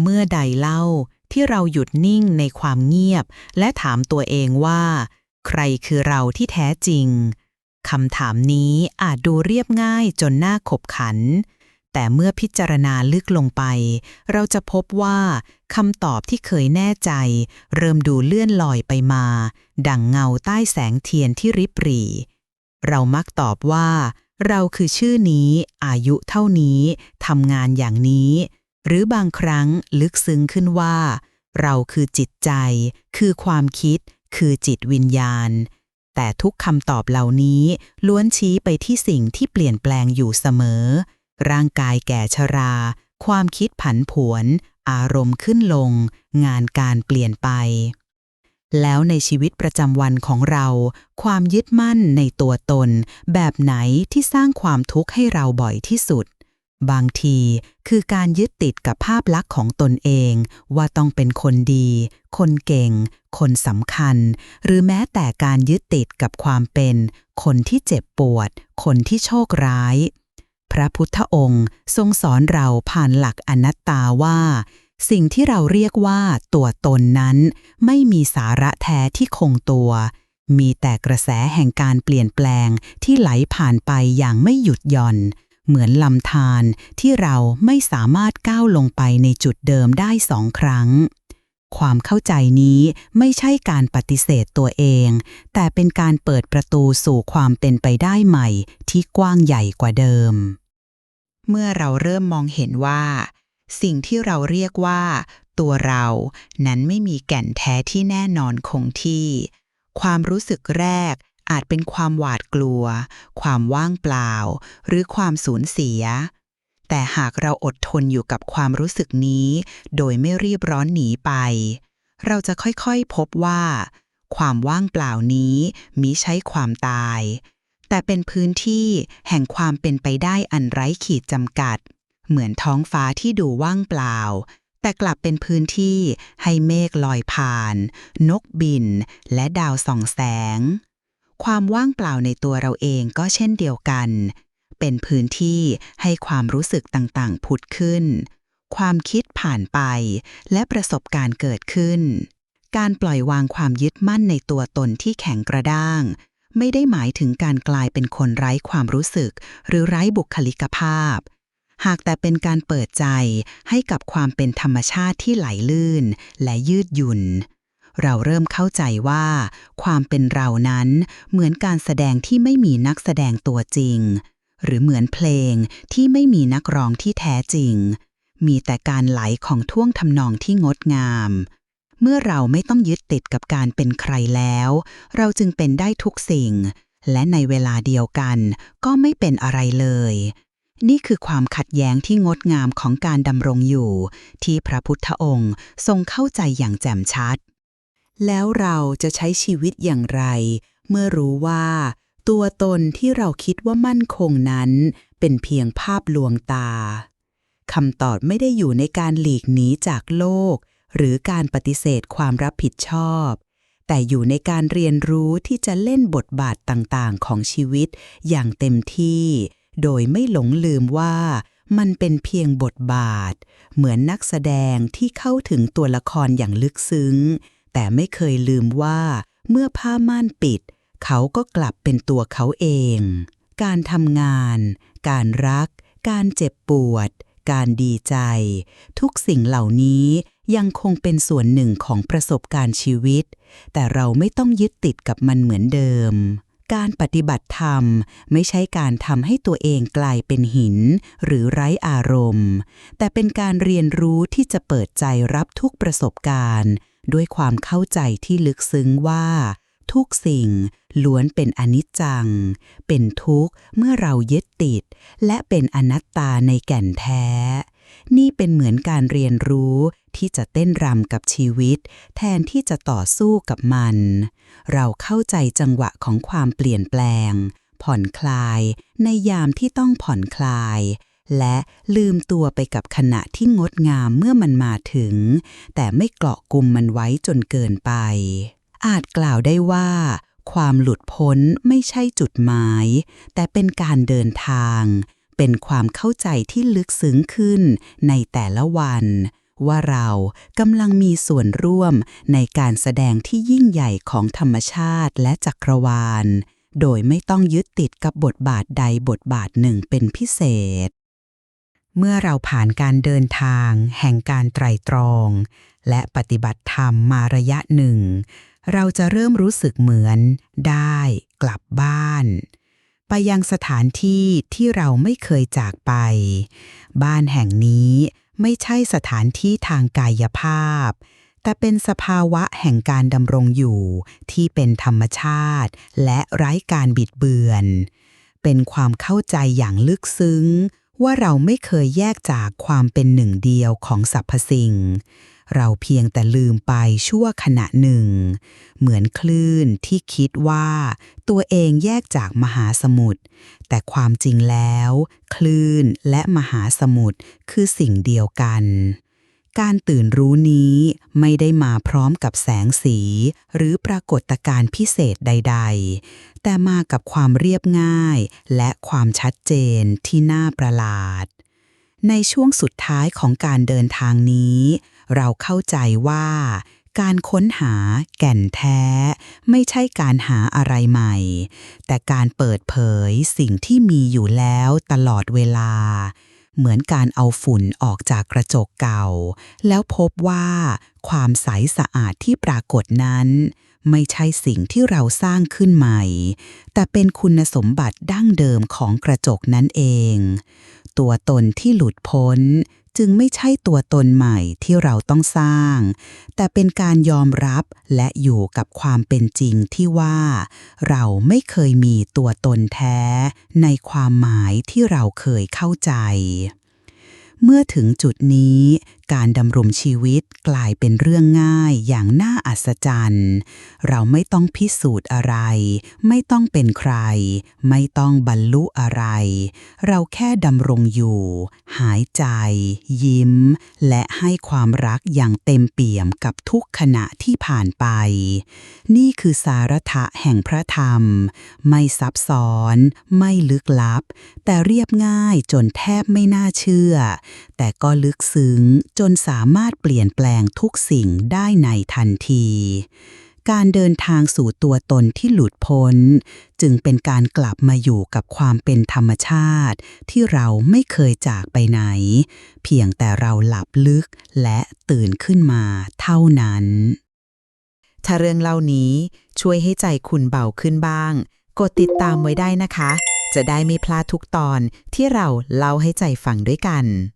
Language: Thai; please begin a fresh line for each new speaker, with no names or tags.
เมื่อใดเล่าที่เราหยุดนิ่งในความเงียบ และถามตัวเองว่า ใครคือเราที่แท้จริงคำถามนี้อาจดูเรียบง่ายจนน่าขบขัน แต่เมื่อพิจารณาลึกลงไป เราจะพบว่าคำตอบที่เคยแน่ใจ เริ่มดูเลื่อนลอยไปมา ดังเงาใต้แสงเทียนที่ริบหรี่ เรามักตอบว่า เราคือชื่อนี้ อายุเท่านี้ทำงานอย่างนี้ หรือบางครั้งลึกซึ้งขึ้นว่า เราคือจิตใจ คือความคิด คือจิตวิญญาณ แต่ทุกคำตอบเหล่านี้ล้วนชี้ไปที่สิ่งที่เปลี่ยนแปลงอยู่เสมอ ร่างกายแก่ชรา ความคิดผันผวน อารมณ์ขึ้นลง งานการเปลี่ยนไป แล้วในชีวิตประจำวันของเรา ความยึดมั่นในตัวตน แบบไหนที่สร้างความทุกข์ให้เราบ่อยที่สุด บางทีคือการยึดติดกับภาพลักษณ์ของตนเอง ว่าต้องเป็นคนดี คนเก่ง คนสำคัญ หรือแม้แต่การยึดติดกับความเป็น คนที่เจ็บปวด คนที่โชคร้าย พระพุทธองค์ทรงสอนเราผ่านหลักอนัตตาว่า สิ่งที่เราเรียกว่าตัวตนนั้น ไม่มีสาระแท้ที่คงตัว มีแต่กระแสแห่งการเปลี่ยนแปลงที่ไหลผ่านไปอย่างไม่หยุดหย่อน เหมือนลำธารที่เราไม่สามารถก้าวลงไปในจุดเดิมได้สองครั้ง ความเข้าใจนี้ไม่ใช่การปฏิเสธตัวเอง แต่เป็นการเปิดประตูสู่ความเป็นไปได้ใหม่ที่กว้างใหญ่กว่าเดิม เมื่อเราเริ่มมองเห็นว่า สิ่งที่เราเรียกว่า ตัวเรานั้นไม่มีแก่นแท้ที่แน่นอนคงที่ ความรู้สึกแรก อาจเป็นความหวาดกลัว ความว่างเปล่า หรือความสูญเสีย แต่หากเราอดทนอยู่กับความรู้สึกนี้ โดยไม่รีบร้อนหนีไป เราจะค่อยๆพบว่า ความว่างเปล่านี้มิใช่ความตาย แต่เป็นพื้นที่แห่งความเป็นไปได้อันไร้ขีดจำกัด เหมือนท้องฟ้าที่ดูว่างเปล่าแต่กลับเป็นพื้นที่ให้เมฆลอยผ่าน นกบิน และดาวส่องแสง ความว่างเปล่าในตัวเราเองก็เช่นเดียวกัน เป็นพื้นที่ให้ความรู้สึกต่างๆ ผุดขึ้น ความคิดผ่านไป และประสบการณ์เกิดขึ้น การปล่อยวางความยึดมั่นในตัวตนที่แข็งกระด้าง ไม่ได้หมายถึงการกลายเป็นคนไร้ความรู้สึก หรือไร้บุคลิกภาพ หากแต่เป็นการเปิดใจให้กับความเป็นธรรมชาติที่ไหลลื่น และยืดหยุ่น เราเริ่มเข้าใจว่า ความเป็นเรานั้นเหมือนการแสดงที่ไม่มีนักแสดงตัวจริง หรือเหมือนเพลงที่ไม่มีนักร้องที่แท้จริง มีแต่การไหลของท่วงทำนองที่งดงาม เมื่อเราไม่ต้องยึดติดกับการเป็นใครแล้ว เราจึงเป็นได้ทุกสิ่ง และในเวลาเดียวกัน ก็ไม่เป็นอะไรเลยนี่คือความขัดแย้งที่งดงามของการดำรงอยู่ ที่พระพุทธองค์ทรงเข้าใจอย่างแจ่มชัด แล้วเราจะใช้ชีวิตอย่างไร เมื่อรู้ว่า ตัวตนที่เราคิดว่ามั่นคงนั้น เป็นเพียงภาพลวงตาคำตอบไม่ได้อยู่ในการหลีกหนีจากโลก หรือการปฏิเสธความรับผิดชอบ แต่อยู่ในการเรียนรู้ที่จะเล่นบทบาทต่างๆ ของชีวิตอย่างเต็มที่ โดยไม่หลงลืมว่ามันเป็นเพียงบทบาท เหมือนนักแสดงที่เข้าถึงตัวละครอย่างลึกซึ้ง แต่ไม่เคยลืมว่า เมื่อผ้าม่านปิด เขาก็กลับเป็นตัวเขาเอง การทำงาน การรัก การเจ็บปวด การดีใจ ทุกสิ่งเหล่านี้ยังคงเป็นส่วนหนึ่งของประสบการณ์ชีวิต แต่เราไม่ต้องยึดติดกับมันเหมือนเดิม การปฏิบัติธรรมไม่ใช่การทำให้ตัวเองกลายเป็นหิน หรือไร้อารมณ์ แต่เป็นการเรียนรู้ที่จะเปิดใจรับทุกประสบการณ์ ด้วยความเข้าใจที่ลึกซึ้งว่า ทุกสิ่งล้วนเป็นอนิจจัง เป็นทุกข์เมื่อเรายึดติด และเป็นอนัตตาในแก่นแท้ นี่เป็นเหมือนการเรียนรู้ที่จะเต้นรำกับชีวิต แทนที่จะต่อสู้กับมัน เราเข้าใจจังหวะของความเปลี่ยนแปลง ผ่อนคลาย ในยามที่ต้องผ่อนคลาย และลืมตัวไปกับขณะที่งดงามเมื่อมันมาถึง แต่ไม่เกาะกลุ่มมันไว้จนเกินไป อาจกล่าวได้ว่า ความหลุดพ้นไม่ใช่จุดหมาย แต่เป็นการเดินทาง เป็นความเข้าใจที่ลึกซึ้งขึ้นในแต่ละวัน
ว่าเรากำลังมีส่วนร่วมในการแสดงที่ยิ่งใหญ่ของธรรมชาติและจักรวาล โดยไม่ต้องยึดติดกับบทบาทใดบทบาทหนึ่งเป็นพิเศษ
เมื่อเราผ่านการเดินทาง แห่งการไตรตรอง และปฏิบัติธรรมมาระยะหนึ่ง เราจะเริ่มรู้สึกเหมือนได้กลับบ้าน ไปยังสถานที่ที่เราไม่เคยจากไป บ้านแห่งนี้ไม่ใช่สถานที่ทางกายภาพ แต่เป็นสภาวะแห่งการดำรงอยู่ที่เป็นธรรมชาติ และไร้การบิดเบือน เป็นความเข้าใจอย่างลึกซึ้ง ว่าเราไม่เคยแยกจากความเป็นหนึ่งเดียวของสรรพสิ่ง เราเพียงแต่ลืมไปชั่วขณะหนึ่ง เหมือนคลื่นที่คิดว่า ตัวเองแยกจากมหาสมุทร แต่ความจริงแล้ว คลื่นและมหาสมุทรคือสิ่งเดียวกัน การตื่นรู้นี้ไม่ได้มาพร้อมกับแสงสี หรือปรากฏการณ์พิเศษใด ๆ แต่มากับความเรียบง่าย และความชัดเจนที่น่าประหลาด ในช่วงสุดท้ายของการเดินทางนี้ เราเข้าใจว่าการค้นหาแก่นแท้ ไม่ใช่การหาอะไรใหม่ แต่การเปิดเผยสิ่งที่มีอยู่แล้วตลอดเวลา เหมือนการเอาฝุ่นออกจากกระจกเก่า แล้วพบว่าความใสสะอาดที่ปรากฏนั้น ไม่ใช่สิ่งที่เราสร้างขึ้นใหม่ แต่เป็นคุณสมบัติดั้งเดิมของกระจกนั่นเอง ตัวตนที่หลุดพ้น จึงไม่ใช่ตัวตนใหม่ที่เราต้องสร้าง แต่เป็นการยอมรับและอยู่กับความเป็นจริงที่ว่า เราไม่เคยมีตัวตนแท้ ในความหมายที่เราเคยเข้าใจเมื่อถึงจุดนี้การดำรงชีวิตกลายเป็นเรื่องง่ายอย่างน่าอัศจรรย์ เราไม่ต้องพิสูจน์อะไร ไม่ต้องเป็นใคร ไม่ต้องบรรลุอะไร เราแค่ดำรงอยู่ หายใจ ยิ้ม และให้ความรักอย่างเต็มเปี่ยมกับทุกขณะที่ผ่านไป นี่คือสาระแห่งพระธรรม ไม่ซับซ้อน ไม่ลึกลับ แต่เรียบง่ายจนแทบไม่น่าเชื่อ แต่ก็ลึกซึ้งจนสามารถเปลี่ยนแปลงทุกสิ่งได้ในทันที การเดินทางสู่ตัวตนที่หลุดพ้น จึงเป็นการกลับมาอยู่กับความเป็นธรรมชาติ ที่เราไม่เคยจากไปไหน เพียงแต่เราหลับลึกและตื่นขึ้นมาเท่านั้น ถ้าเรื่องเล่านี้ช่วยให้ใจคุณเบาขึ้นบ้าง กดติดตามไว้ได้นะคะ จะได้ไม่พลาดทุกตอนที่เราเล่าให้ใจฟังด้วยกัน